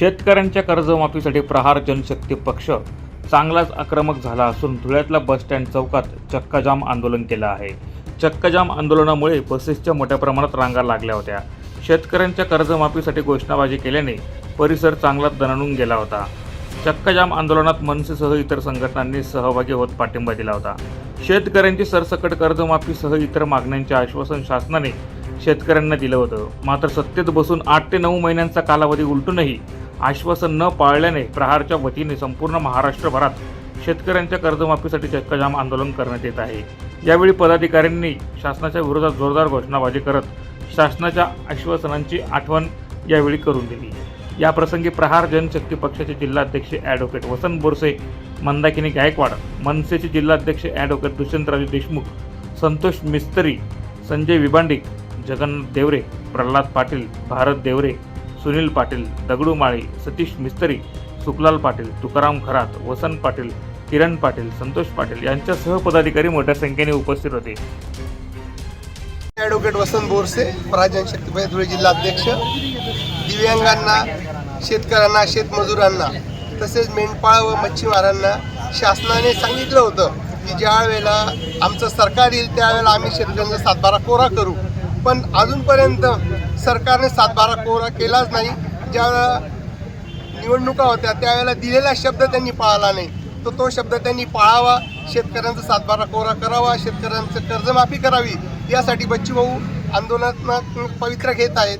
शेतकऱ्यांच्या कर्जमाफीसाठी प्रहार जनशक्ती पक्ष चांगलाच आक्रमक झाला असून धुळ्यातल्या बसस्टँड चौकात चक्काजाम आंदोलन केलं आहे. चक्काजाम आंदोलनामुळे बसेसच्या मोठ्या प्रमाणात रांगा लागल्या होत्या. शेतकऱ्यांच्या कर्जमाफीसाठी घोषणाबाजी केल्याने परिसर चांगलाच दणाणून गेला होता. चक्काजाम आंदोलनात मनसेसह इतर संघटनांनी सहभागी होत पाठिंबा दिला होता. शेतकऱ्यांची सरसकट कर्जमाफीसह इतर मागण्यांचे आश्वासन शासनाने शेतकऱ्यांना दिलं होतं. मात्र सत्तेत बसून आठ ते नऊ महिन्यांचा कालावधी उलटूनही आश्वासन न पाळल्याने प्रहारच्या वतीने संपूर्ण महाराष्ट्रभरात शेतकऱ्यांच्या कर्जमाफीसाठी चक्काजाम आंदोलन करण्यात येत आहे. यावेळी पदाधिकाऱ्यांनी शासनाच्या विरोधात जोरदार घोषणाबाजी करत शासनाच्या आश्वासनांची आठवण यावेळी करून दिली. या प्रसंगी प्रहार जनशक्ती पक्षाचे जिल्हाध्यक्ष ॲडव्होकेट वसंत बोरसे मंदाकिनी गायकवाड मनसेचे जिल्हाध्यक्ष ॲडव्होकेट दुष्यंतराजे देशमुख संतोष मिस्त्री संजय विबांडिक जगन्नाथ देवरे प्रल्हाद पाटील भारत देवरे सुनील पाटील दगडू माळी सतीश मिस्त्री सुखलाल पाटील तुकाराम खरात वसंत पाटील किरण पाटील संतोष पाटील यांच्यासह पदाधिकारी मोठ्या संख्येने उपस्थित होते. ॲडव्होकेट वसंत बोरसे पराजन शक्तीपती धुळे जिल्हाध्यक्ष दिव्यांगांना शेतकऱ्यांना शेतमजुरांना तसेच मेंढपाळ व मच्छीमारांना शासनाने सांगितलं होतं की ज्या वेळेला आमचं सरकार येईल त्यावेळेला आम्ही शेतकऱ्यांचा सातबारा कोरा करू. पण अजूनपर्यंत सरकारने सातबारा कोरा केलाच नाही. ज्यावेळेला निवडणुका होत्या त्यावेळेला दिलेला शब्द त्यांनी पाळला नाही. तर तो शब्द त्यांनी पाळावा शेतकऱ्यांचा सातबारा कोरा करावा शेतकऱ्यांचं कर्जमाफी करावी यासाठी बच्चूभाऊ आंदोलनात पवित्र घेत आहेत.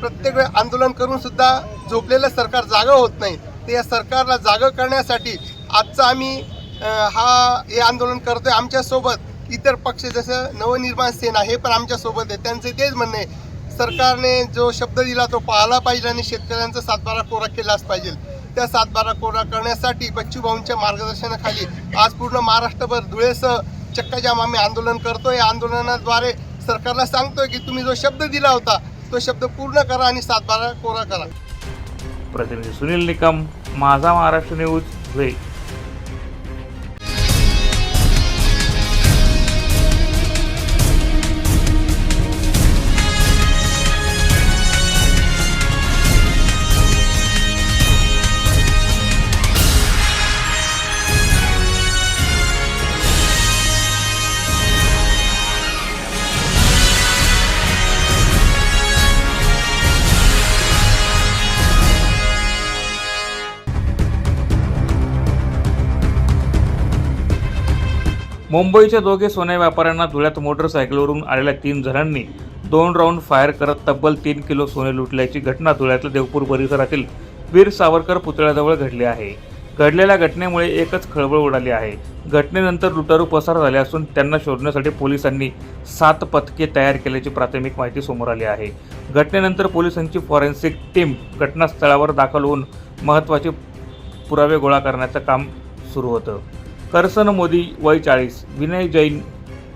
प्रत्येक वेळ आंदोलन करून सुद्धा झोपलेलं सरकार जागं होत नाही. तर या सरकारला जागं करण्यासाठी आजचं आम्ही हा हे आंदोलन करतोय आमच्यासोबत. इतर पक्ष जसं नवनिर्माण सेना हे पण आमच्यासोबत आहे त्यांचे तेच म्हणणे आहे. सरकारने जो शब्द दिला तो पाळला पाहिजे आणि शेतकऱ्यांचा सातबारा कोरा केलाच पाहिजे. त्या सातबारा कोरा करण्यासाठी बच्चूभाऊंच्या मार्गदर्शनाखाली आज पूर्ण महाराष्ट्रभर धुळेसह चक्काजाम आम्ही आंदोलन करतोय. आंदोलनाद्वारे सरकारला सांगतोय की तुम्ही जो शब्द दिला होता तो शब्द पूर्ण करा आणि सातबारा कोरा करा. प्रतिनिधी सुनील निकम माझा महाराष्ट्र न्यूज धुळे. मुंबईच्या दोघे सोने व्यापाऱ्यांना धुळ्यात मोटरसायकलवरून आलेल्या तीन जणांनी दोन राऊंड फायर करत तब्बल तीन किलो सोने लुटल्याची घटना धुळ्यातल्या देवपूर परिसरातील वीर सावरकर पुतळ्याजवळ घडली आहे. घडलेल्या घटनेमुळे एकच खळबळ उडाली आहे. घटनेनंतर लुटारू पसार झाले असून त्यांना शोधण्यासाठी पोलिसांनी सात पथके तयार केल्याची प्राथमिक माहिती समोर आली आहे. घटनेनंतर पोलिसांची फॉरेन्सिक टीम घटनास्थळावर दाखल होऊन महत्त्वाचे पुरावे गोळा करण्याचं काम सुरू होतं. करसन मोदी वय चाळीस विनय जैन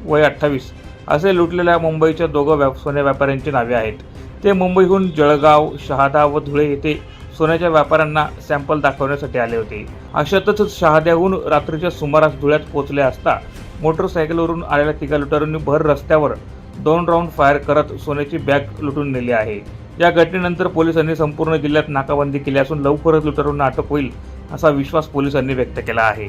वय अठ्ठावीस असे लुटलेल्या मुंबईच्या दोघं व्या सोन्या व्यापाऱ्यांची नावे आहेत. ते मुंबईहून जळगाव शहादा व धुळे येथे सोन्याच्या व्यापाऱ्यांना सॅम्पल दाखवण्यासाठी आले होते. अशातच शहाद्याहून रात्रीच्या सुमारास धुळ्यात पोहोचले असता मोटरसायकलवरून आलेल्या तिघा लुटारूंनी भर रस्त्यावर दोन राऊंड फायर करत सोन्याची बॅग लुटून नेली आहे. या घटनेनंतर पोलिसांनी संपूर्ण जिल्ह्यात नाकाबंदी केली असून लवकरच लुटारूंना अटक होईल असा विश्वास पोलिसांनी व्यक्त केला आहे.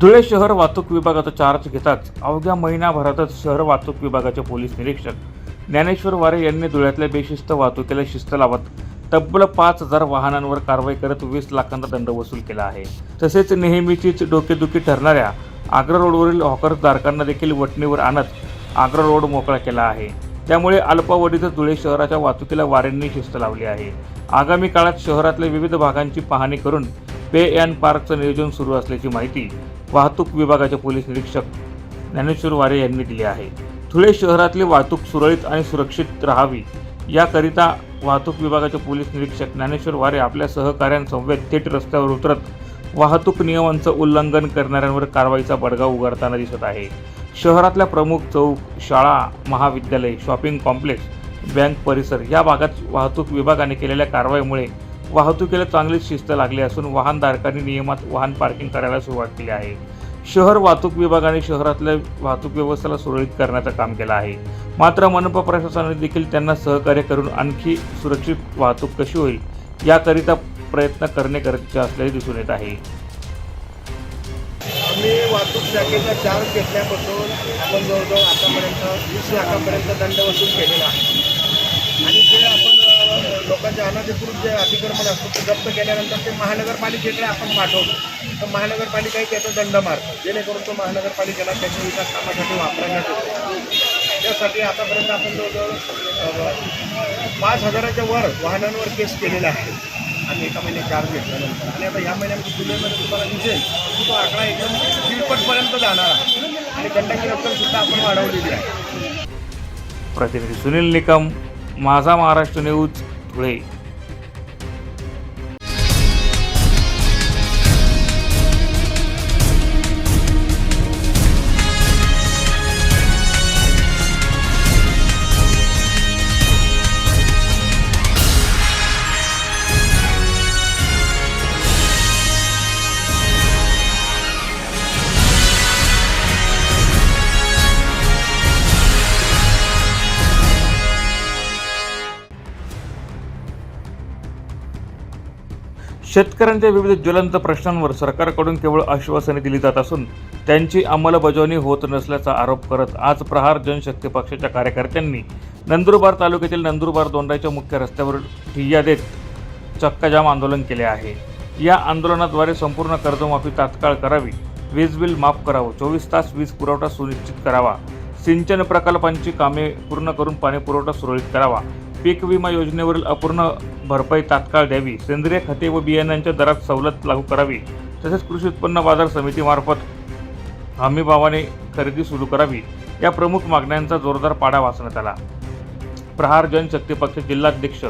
धुळे शहर वाहतूक विभागाचा चार्ज घेताच अवघ्या महिनाभरातच शहर वाहतूक विभागाचे पोलीस निरीक्षक ज्ञानेश्वर वारे यांनी धुळ्यातल्या बेशिस्त वाहतुकीला शिस्त लावत तब्बल पाच हजार वाहनांवर कारवाई करत वीस लाखांचा दंड वसूल केला आहे. तसेच नेहमीचीच डोकेदुखी ठरणाऱ्या आग्रा रोडवरील हॉकरधारकांना देखील वटणीवर आणत आग्रा रोड मोकळा केला आहे. त्यामुळे अल्पावधीतच धुळे शहराच्या वाहतुकीला वाऱ्यांनी शिस्त लावली आहे. आगामी काळात शहरातल्या विविध भागांची पाहणी करून पे अँड पार्कचं नियोजन सुरू असल्याची माहिती वाहतूक विभागाचे पोलीस निरीक्षक ज्ञानेश्वर वारे यांनी दिली आहे. धुळे शहरातली वाहतूक सुरळीत आणि सुरक्षित राहावी याकरिता वाहतूक विभागाचे पोलीस निरीक्षक ज्ञानेश्वर वारे आपल्या सहकाऱ्यांसमवेत थेट रस्त्यावर उतरत वाहतूक नियमांचं उल्लंघन करणाऱ्यांवर कारवाईचा बडगा उगारताना दिसत आहे. शहरातल्या प्रमुख चौक शाळा महाविद्यालय शॉपिंग कॉम्प्लेक्स बँक परिसर या भागात वाहतूक विभागाने केलेल्या कारवाईमुळे वाहतुकीला चांगलीच शिस्त लागली असून वाहनधारकांनी नियमात वाहन पार्किंग करायला सुरुवात केली आहे. शहर वाहतूक विभागाने शहरातल्या वाहतूक व्यवस्थेला सुरळीत करण्याचं काम केलं आहे. मात्र मनपा प्रशासनाने देखील त्यांना सहकार्य करून आणखी सुरक्षित वाहतूक कशी होईल याकरिता प्रयत्न करणे गरजेचे असल्याचे दिसून येत आहे. आम्ही वाहतूक शाखेच्या चार्ज घेतल्यापासून आपण जवळजवळ आतापर्यंत वीस लाखापर्यंत दंड वसूल केलेला आहे. आणि लोकांच्या लोकांचे अनधिकृत जे अतिक्रमण असतं ते जप्त केल्यानंतर ते महानगरपालिकेकडे आपण पाठवतो. तर महानगरपालिकाही त्याचा दंड मारतो. जेणेकरून तो महानगरपालिकेला त्याच्या विकास कामासाठी वापरण्यात येतो. त्यासाठी आतापर्यंत आपण जवळजवळ पाच हजाराच्या वर वाहनांवर केस केलेला आहे आणि एका महिन्यात चार्ज घेतल्यानंतर. आणि आता या महिन्यामध्ये जुलैमध्ये तुम्हाला दिसेल की तो आकडा एकदम दीडपटपर्यंत जाणार आहे. आणि दंडाची रक्कमसुद्धा आपण वाढवलेली आहे. प्रतिनिधी सुनील निकम माझा महाराष्ट्र न्यूज धुळे शेतकऱ्यांच्या विविध ज्वलंत प्रश्नांवर सरकारकडून केवळ आश्वासने दिली जात असून त्यांची अंमलबजावणी होत नसल्याचा आरोप करत आज प्रहार जनशक्ती पक्षाच्या कार्यकर्त्यांनी नंदुरबार तालुक्यातील नंदुरबार दोंडाच्या मुख्य रस्त्यावर ठिय्या देत चक्काजाम आंदोलन केले आहे. या आंदोलनाद्वारे संपूर्ण कर्जमाफी तात्काळ करावी वीज बिल माफ करावं चोवीस तास वीज पुरवठा सुनिश्चित करावा सिंचन प्रकल्पांची कामे पूर्ण करून पाणी पुरवठा सुरळीत करावा पीक विमा योजनेवरील अपूर्ण भरपाई तात्काळ द्यावी. सेंद्रिय खते व बियाण्यांच्या दरात सवलत लागू करावी. तसेच कृषी उत्पन्न बाजार समितीमार्फत हमीभावाने खरेदी सुरू करावी. या प्रमुख मागण्यांचा जोरदार पाडा वाचण्यात आला. प्रहार जनशक्ती पक्ष जिल्हाध्यक्ष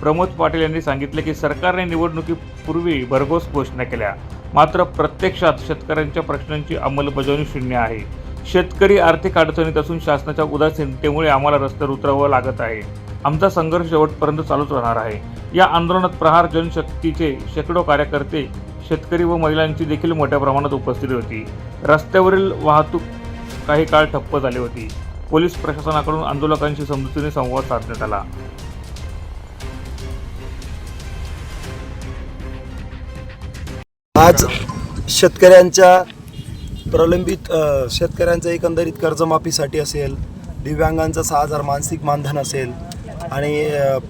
प्रमोद पाटील यांनी सांगितले की सरकारने निवडणुकीपूर्वी भरघोस घोषणा केल्या. मात्र प्रत्यक्षात शेतकऱ्यांच्या प्रश्नांची अंमलबजावणी शून्य आहे. शेतकरी आर्थिक अडचणीत असून शासनाच्या उदासीनतेमुळे आम्हाला रस्त्यावर उतरावं लागत आहे. आमचा संघर्ष शेवटपर्यंत चालूच राहणार आहे. या आंदोलनात प्रहार जनशक्तीचे शेकडो कार्यकर्ते शेतकरी व महिलांची देखील मोठ्या प्रमाणात उपस्थिती होती. रस्त्यावरील वाहतूक काही काळ ठप्प झाली होती. पोलीस प्रशासनाकडून आंदोलकांशी समजुतीने संवाद साधण्यात आला. आज शेतकऱ्यांच्या प्रलंबित शेतकऱ्यांचा एकंदरीत कर्जमाफीसाठी असेल दिव्यांगांचं सहा हजार मानसिक मानधन असेल आणि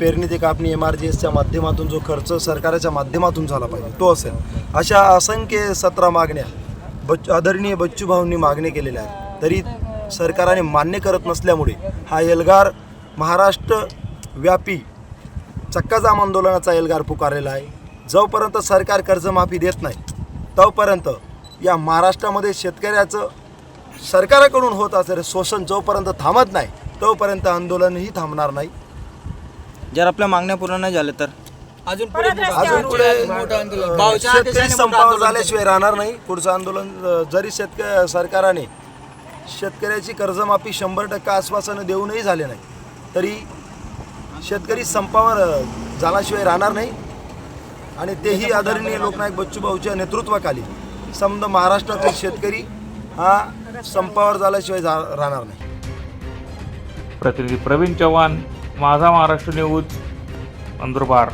पेरणी ते कापणी एम आर जी एसच्या माध्यमातून जो खर्च सरकारच्या माध्यमातून झाला पाहिजे तो असेल. अशा असंख्य सतरा मागण्या बच्चू आदरणीय बच्चू भाऊंनी केलेल्या आहेत. तरी सरकारने मान्य करत नसल्यामुळे हा एल्गार महाराष्ट्र व्यापी चक्काजाम आंदोलनाचा एल्गार पुकारलेला आहे. जोपर्यंत सरकार कर्जमाफी देत नाही तोपर्यंत या महाराष्ट्रामध्ये शेतकऱ्याचं सरकाराकडून होत असलेलं शोषण जोपर्यंत थांबत नाही तोपर्यंत आंदोलनही थांबणार नाही. जर आपल्या मागण्या पूर्ण नाही झाल्या तर? अजून पुढे अ, शेतकरी संपावर झाल्याशिवाय राहणार नाही. पुढचं आंदोलन अ, जरी शेतक सरकारने शेतकऱ्याची कर्जमाफी शंभर टक्के आश्वासनं देऊनही झाले नाही तरी शेतकरी संपावर अ, झाल्याशिवाय राहणार नाही. आणि तेही आदरणीय लोकनायक बच्चूभाऊच्या नेतृत्वाखाली समजा महाराष्ट्रातील शेतकरी हा संपावर झाल्याशिवाय जा राहणार नाही. प्रतिनिधी प्रवीण चव्हाण माझा महाराष्ट्र न्यूज नंदुरबार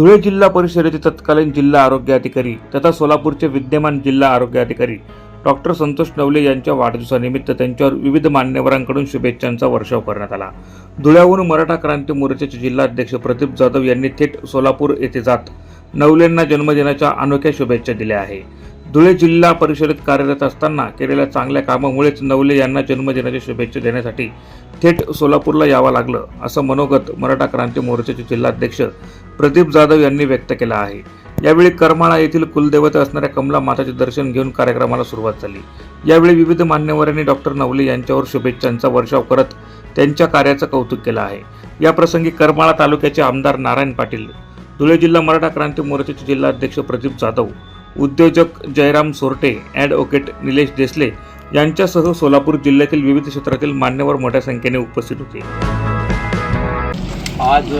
धुळे जिल्हा परिषदेचे तत्कालीन जिल्हा आरोग्य अधिकारी तथा सोलापूरचे विद्यमान जिल्हा आरोग्य अधिकारी डॉक्टर संतोष नवले यांच्या वाढदिवसानिमित्त त्यांच्यावर विविध मान्यवरांकडून शुभेच्छांचा वर्षाव करण्यात आला. धुळ्याहून मराठा क्रांती मोर्चाचे जिल्हाध्यक्ष प्रदीप जाधव यांनी थेट सोलापूर येथे जात नवलेंना जन्मदिनाच्या अनोख्या शुभेच्छा दिल्या आहे. धुळे जिल्हा परिषदेत कार्यरत असताना केलेल्या चांगल्या कामामुळेच नवले यांना जन्मदिनाच्या शुभेच्छा देण्यासाठी थेट सोलापूरला यावं लागलं असं मनोगत मराठा क्रांती मोर्चाचे जिल्हाध्यक्ष प्रदीप जाधव यांनी व्यक्त केलं आहे. यावेळी करमाळा येथील कुलदेवता असणाऱ्या कमला माताचे दर्शन घेऊन कार्यक्रमाला सुरुवात झाली. यावेळी विविध मान्यवरांनी डॉक्टर नवले यांच्यावर शुभेच्छांचा वर्षाव करत त्यांच्या कार्याचं कौतुक केलं आहे. या प्रसंगी करमाळा तालुक्याचे आमदार नारायण पाटील धुळे जिल्हा मराठा क्रांती मोर्चाचे जिल्हाध्यक्ष प्रदीप जाधव उद्योजक जयराम सोरटे ॲडव्होकेट निलेश देसले यांच्यासह सोलापूर जिल्ह्यातील विविध क्षेत्रातील मान्यवर मोठ्या संख्येने उपस्थित होते. आज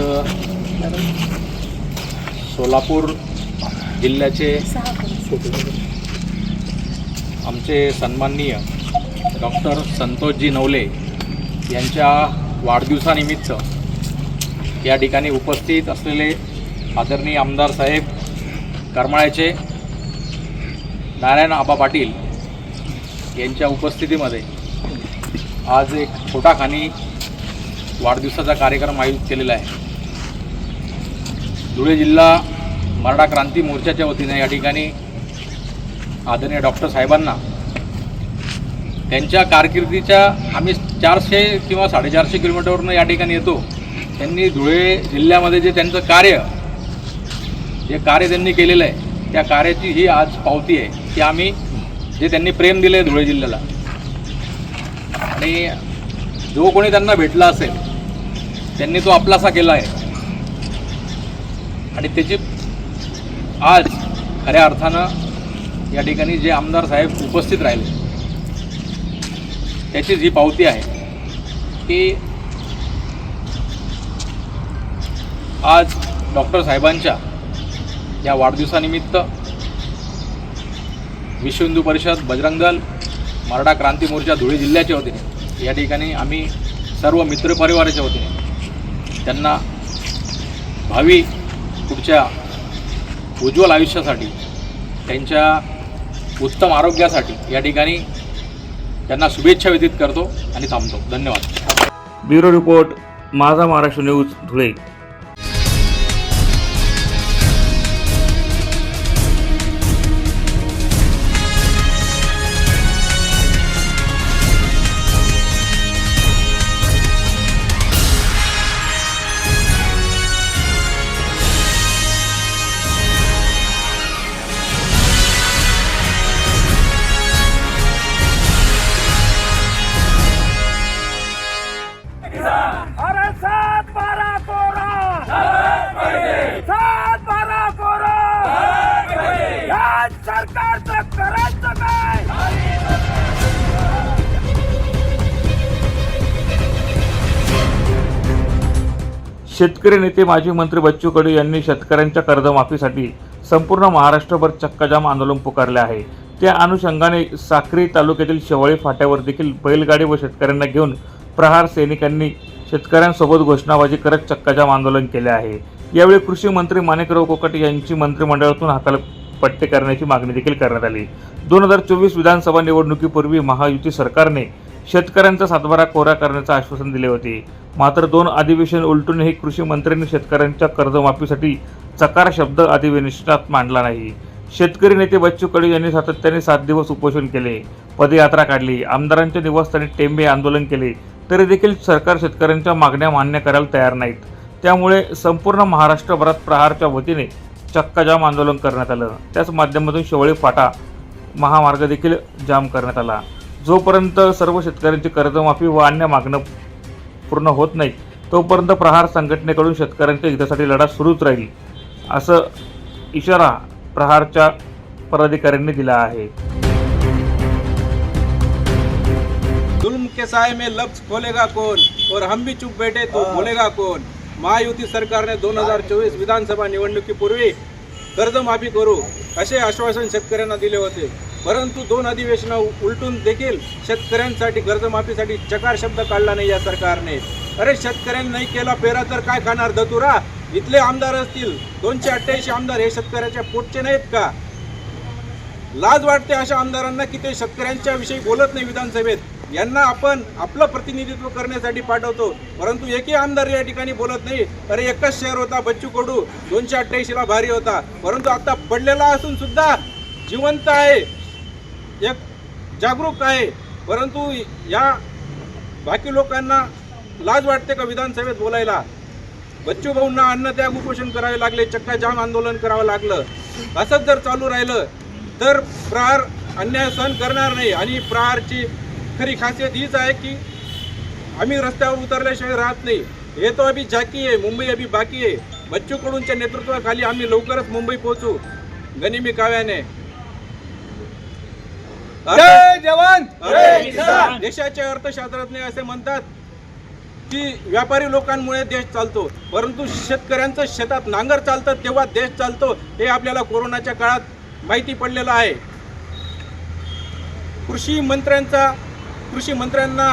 सोलापूर जिल्ह्याचे आमचे सन्माननीय डॉक्टर संतोषजी नवले यांच्या वाढदिवसानिमित्त या ठिकाणी उपस्थित असलेले आदरणीय आमदार साहेब करमाळ्याचे नारायण आबा पाटील यांच्या उपस्थितीमध्ये आज एक छोटा खानी वाढदिवसाचा कार्यक्रम आयोजित केलेला आहे. धुळे जिल्हा मराठा क्रांती मोर्चाच्या वतीने या ठिकाणी आदरणीय डॉक्टर साहेबांना त्यांच्या कारकिर्दीच्या आम्ही चारशे किंवा साडेचारशे किलोमीटरवरून या ठिकाणी येतो. त्यांनी धुळे जिल्ह्यामध्ये जे त्यांचं कार्य जे कार्य त्यांनी केलेलं आहे त्या कार्याची ही आज पावती आहे की आम्ही जे त्यांनी प्रेम दिले धुळे जिल्ह्याला आणि जो कोणी त्यांना भेटला असेल त्यांनी तो आपलासा केला आहे. आणि त्याची आज खऱ्या अर्थानं या ठिकाणी जे आमदार साहेब उपस्थित राहिले त्याचीच ही पावती आहे की आज डॉक्टर साहेबांच्या या वाढदिवसानिमित्त विश्व हिंदू परिषद बजरंग दल मराठा क्रांती मोर्चा धुळे जिल्ह्याच्या वतीने. या ठिकाणी आम्ही सर्व मित्रपरिवाराच्या वतीने त्यांना भावी पुढच्या उज्ज्वल आयुष्यासाठी त्यांच्या उत्तम आरोग्यासाठी या ठिकाणी त्यांना शुभेच्छा व्यतीत करतो आणि थांबतो. धन्यवाद. ब्युरो रिपोर्ट माझा महाराष्ट्र न्यूज धुळे. शेतकरी नेते माजी मंत्री बच्चू कडू यांनी शेतकऱ्यांच्या कर्जमाफीसाठी संपूर्ण महाराष्ट्रभर चक्काजाम आंदोलन पुकारले आहे. त्या अनुषंगाने साक्री तालुक्यातील शेवाळी फाट्यावर देखील बैलगाडी व शेतकऱ्यांना घेऊन प्रहार सैनिकांनी शेतकऱ्यांसोबत घोषणाबाजी करत चक्काजाम आंदोलन केले आहे. यावेळी कृषी मंत्री माणिकराव कोकट यांची मंत्रिमंडळातून हातालपट्टी करण्याची मागणी देखील करण्यात आली. दोन हजार चोवीस विधानसभा निवडणुकीपूर्वी महायुती सरकारने शेतकऱ्यांचा सातबारा कोरा करण्याचं आश्वासन दिले होते. मात्र दोन अधिवेशन उलटूनही कृषी मंत्र्यांनी शेतकऱ्यांच्या कर्जमाफीसाठी चकार शब्द अधिवेशनात मांडला नाही. शेतकरी नेते बच्चू कडू यांनी सातत्याने सात दिवस उपोषण केले पदयात्रा काढली आमदारांच्या निवासस्थानी टेंबे आंदोलन केले तरी देखील सरकार शेतकऱ्यांच्या मागण्या मान्य करायला तयार नाहीत. त्यामुळे संपूर्ण महाराष्ट्रभरात प्रहारच्या वतीने चक्काजाम आंदोलन करण्यात आलं. त्याच माध्यमातून शेवळी फाटा महामार्ग देखील जाम करण्यात आला. जोपर्यंत सर्व शेतकऱ्यांची कर्जमाफी व अन्य मागणं पूर्ण होत नाही तोपर्यंत प्रहार संघटनेकडून शेतकऱ्यांच्या हितासाठी लढा सुरूच राहील असं इशारा प्रहारच्या पदाधिकाऱ्यांनी दिला आहे. जुल्म के साय में लफ्ज खोलेगा कौन? और हम भी चुप बैठे तो बोलेगा कौन? महायुती सरकारने दोन हजार चोवीस विधानसभा निवडणुकीपूर्वी कर्जमाफी करू असे आश्वासन शेतकऱ्यांना दिले होते. परंतु दोन अधिवेशनं उलटून देखील शेतकऱ्यांसाठी कर्जमाफीसाठी चकार शब्द काढला नाही या सरकारने. अरे शेतकऱ्यांनी नाही केला पेरा तर काय खाणार धतुरा? इथले आमदार असतील. दोनशे अठ्ठ्याऐंशी आमदार हे शेतकऱ्याच्या पोटचे नाहीत का? लाज वाटते अशा आमदारांना की ते शेतकऱ्यांच्या विषयी बोलत नाही विधानसभेत. यांना आपण आपलं प्रतिनिधित्व करण्यासाठी पाठवतो. परंतु एकही आमदार या ठिकाणी बोलत नाही. अरे एकच शहर होता बच्चू कडू. दोनशे अठ्ठ्याऐंशीला भारी होता. परंतु आता पडलेला असून सुद्धा जिवंत आहे. एक जागरूक आहे. परंतु या बाकी लोकांना लाज वाटते का विधानसभेत बोलायला? बच्चू भाऊंना अन्नत्याग उपोषण करावे लागले चक्का जाम आंदोलन करावं लागलं. असंच जर चालू राहिलं तर प्रहार अन्याय सहन करणार नाही. आणि प्रहारची खरी खासियत हीच आहे की आम्ही रस्त्यावर उतरल्याशिवाय राहत नाही. हे तो अभी झाकी आहे मुंबई अभी बाकी आहे. बच्चूकडूनच्या नेतृत्वाखाली आम्ही लवकरच मुंबई पोहोचू. गनिमी काव्याने. जय जवान! देशाचे अर्थशास्त्रज्ञ असे म्हणतात की व्यापारी लोकांमुळे देश चालतो परंतु शेतकऱ्यांचं शेतात नांगर चालतं तेव्हा देश चालतो हे आपल्याला कोरोनाच्या काळात माहिती पडलेलं आहे. कृषी मंत्र्यांचा कृषी मंत्र्यांना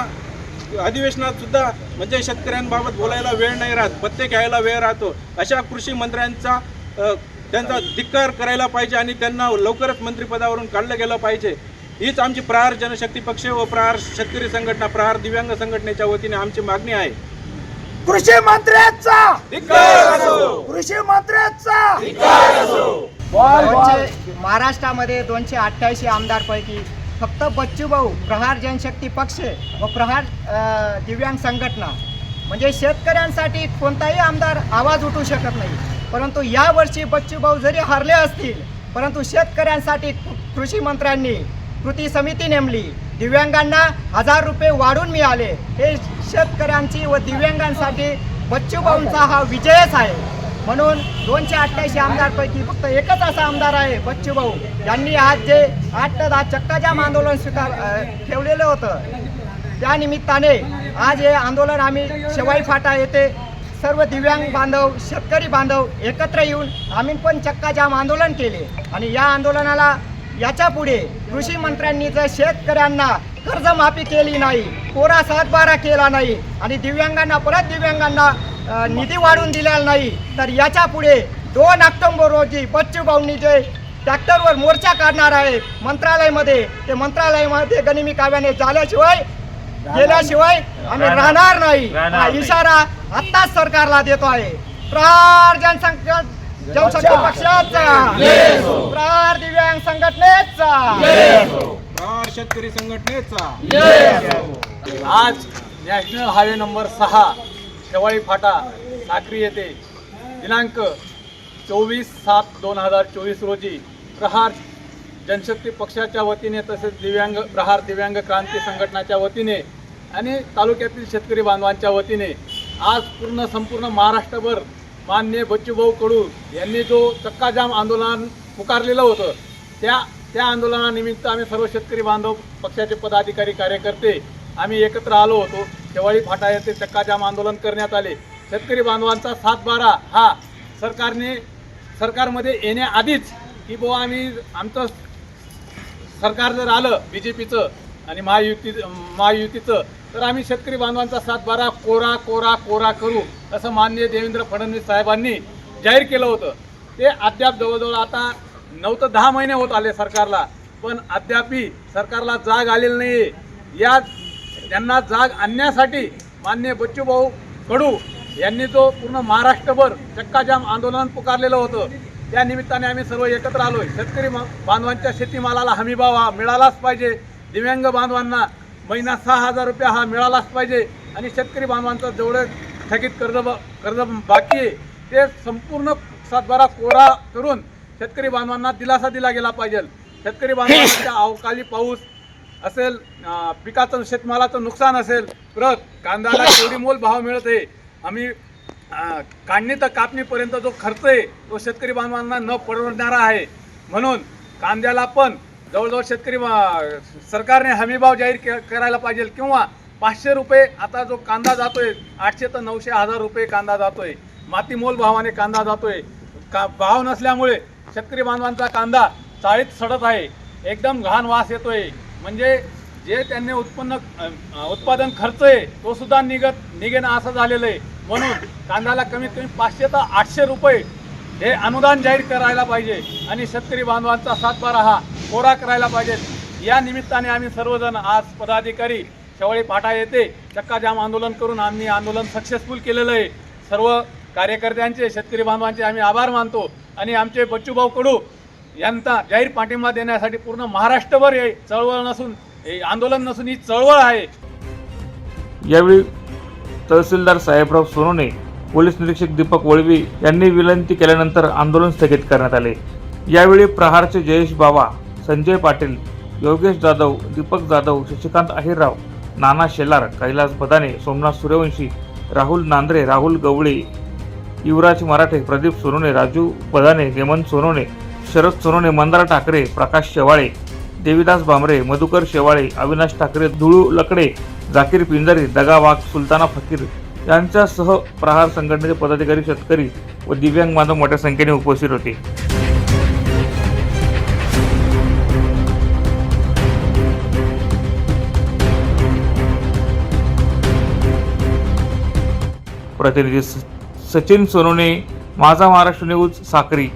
अधिवेशनात सुद्धा म्हणजे शेतकऱ्यांबाबत बोलायला वेळ नाही राहत पत्ते घ्यायला वेळ राहतो. अशा कृषी मंत्र्यांचा त्यांचा धिक्कार करायला पाहिजे आणि त्यांना लवकरच मंत्रिपदावरून काढलं गेलं पाहिजे. हीच आमची प्रहार जनशक्ती पक्ष व प्रहार शेतकरी संघटना प्रहार दिव्यांग संघटनेच्या वतीने आमची मागणी आहे. कृषी मंत्र्याचा! कृषी मंत्र्याचा! महाराष्ट्रामध्ये दोनशे अठ्ठ्याऐंशी आमदारपैकी फक्त बच्चूभाऊ प्रहार जनशक्ती पक्ष व प्रहार दिव्यांग संघटना. म्हणजे शेतकऱ्यांसाठी कोणताही आमदार आवाज उठू शकत नाही. परंतु यावर्षी बच्चूभाऊ जरी हरले असतील परंतु शेतकऱ्यांसाठी कृषी मंत्र्यांनी कृती समिती नेमली. दिव्यांगांना हजार रुपये वाढून मिळाले. हे शेतकऱ्यांची व दिव्यांगांसाठी बच्चूभाऊंचा हा विजयच आहे. म्हणून दोनशे अठ्ठ्याऐंशी आमदारपैकी फक्त एकच असा आमदार आहे बच्चू भाऊ. यांनी आज जे आठ दहा चक्काजाम आंदोलन स्वीकार ठेवलेलं होतं. त्या निमित्ताने आज हे आंदोलन आम्ही शेवाई फाटा येथे सर्व दिव्यांग बांधव शेतकरी बांधव एकत्र येऊन आम्ही पण चक्काजाम आंदोलन केले. आणि या आंदोलनाला याच्यापुढे कृषी मंत्र्यांनी जर शेतकऱ्यांना कर्जमाफी केली नाही कोरा सातबारा केला नाही आणि दिव्यांगांना परत दिव्यांगांना निधी वाढवून दिलेला नाही तर याच्यापुढे दोन ऑक्टोबर रोजी बच्चू भाऊंनी जे ट्रॅक्टरवर मोर्चा काढणार आहे मंत्रालयामध्ये ते मंत्रालयामध्ये गनिमी काव्याने झाल्याशिवाय गेल्याशिवाय आम्ही राहणार नाही. हा इशारा आत्ताच सरकारला देतो आहे प्रहार जनसंघ जनशक्ती पक्षाचा. प्रहार दिव्यांग संघटनेचा. प्रहार शेतकरी संघटनेचा. आज नॅशनल हायवे नंबर सहा शेवाळी फाटा साक्री येथे दिनांक चोवीस सात दोन हजार चोवीस रोजी प्रहार जनशक्ती पक्षाच्या वतीने तसेच दिव्यांग प्रहार दिव्यांग क्रांती संघटनाच्या वतीने आणि तालुक्यातील शेतकरी बांधवांच्या वतीने आज पूर्ण संपूर्ण महाराष्ट्रभर मान्य बच्चूभाऊ कडू यांनी जो चक्काजाम आंदोलन पुकारलेलं होतं त्या त्या आंदोलनानिमित्त आम्ही सर्व शेतकरी बांधव पक्षाचे पदाधिकारी कार्यकर्ते आम्ही एकत्र आलो होतो. शेवाळी फाटा येथे चक्काजाम आंदोलन करण्यात आले. शेतकरी बांधवांचा सातबारा हा सरकारने सरकारमध्ये येण्याआधीच की बुवा आम्ही आमचं सरकार जर आलं बी जे पीचं आणि महायुती महायुतीचं. तर आम्ही शेतकरी बांधवांचा सातबारा कोरा कोरा कोरा करू असं माननीय देवेंद्र फडणवीस साहेबांनी जाहीर केलं होतं. ते अद्याप जवळजवळ आता नऊ तर दहा महिने होत आले सरकारला पण अद्यापही सरकारला जाग आलेली नाही आहे या त्यांना जाग आणण्यासाठी माननीय बच्चूभाऊ कडू यांनी जो पूर्ण महाराष्ट्रभर चक्काजाम आंदोलन पुकारलेलं होतं त्या निमित्ताने आम्ही सर्व एकत्र आलो शेतकरी मा- बांधवांच्या शेतीमालाला हमीभाव हा मिळालाच पाहिजे. दिव्यांग बांधवांना महिना सहा हजार रुपये हा मिळालाच पाहिजे. आणि शेतकरी बांधवांचं जेवढे थकित कर्ज ब- कर्ज बाकी आहे ते संपूर्ण सातबारा कोरा करून शेतकरी बांधवांना दिलासा दिला गेला पाहिजे. शेतकरी बांधवांच्या अवकाळी पाऊस असेल पिकाचं शेतमालाचं नुकसान असेल परत कांद्याला केवढी मोल भाव मिळत. आहे आम्ही काढणी तर कापणीपर्यंत जो खर्च आहे तो शेतकरी बांधवांना न परवडणारा आहे. म्हणून कांद्याला पण जवळजवळ शेतकरी सरकारने हमीभाव जाहीर करायला पाहिजे किंवा पाचशे रुपये आता जो कांदा जातोय आठशे तर नऊशे हजार रुपये कांदा जातोय. माती मोल भावाने कांदा जातोय. का भाव नसल्यामुळे शेतकरी बांधवांचा कांदा चाळीत सडत आहे. एकदम घाण वास येतोय. म्हणजे जे त्यांनी उत्पन्न उत्पादन खर्च आहे तो सुद्धा निघत निघेना असं झालेलं आहे म्हणून कांद्याला कमीत कमी पाचशे तर आठशे रुपये हे अनुदान जाहीर करायला पाहिजे. आणि शेतकरी बांधवांचा सातबारा हा कोरा करायला पाहिजेत या निमित्ताने आम्ही सर्वजण आज पदाधिकारी शेवळी पाठा येथे चक्काजाम आंदोलन करून आम्ही आंदोलन सक्सेसफुल केलेलं आहे. सर्व कार्यकर्त्यांचे शेतकरी बांधवांचे आम्ही आभार मानतो. आणि आमचे बच्चूभाऊ कडू यांचा जाहीर पाठिंबा देण्यासाठी पूर्ण महाराष्ट्रभर हे चळवळ नसून हे आंदोलन नसून ही चळवळ आहे. यावेळी तहसीलदार साहेबराव सोनोने पोलीस निरीक्षक दीपक वळवी यांनी विनंती केल्यानंतर आंदोलन स्थगित करण्यात आले. यावेळी प्रहारचे जयेश बाबा संजय पाटील योगेश जाधव दीपक जाधव शशिकांत अहिरराव नाना शेलार कैलास बदाने सोमनाथ सूर्यवंशी राहुल नांद्रे राहुल गवळे युवराज मराठे प्रदीप सोनोने राजू बदाने हेमंत सोनोने शरद सोनोने मंदार ठाकरे प्रकाश शेवाळे देविदास भामरे मधुकर शेवाळे अविनाश ठाकरे धुळू लकडे झाकीर पिंजारी दगा वाघ सुलताना फकीर यांच्यासह प्रहार संघटनेचे पदाधिकारी शेतकरी व दिव्यांग मानव मोठ्या संख्येने उपस्थित होते. प्रतिनिधी स- सचिन सोनोने माझा महाराष्ट्र न्यूज साक्री.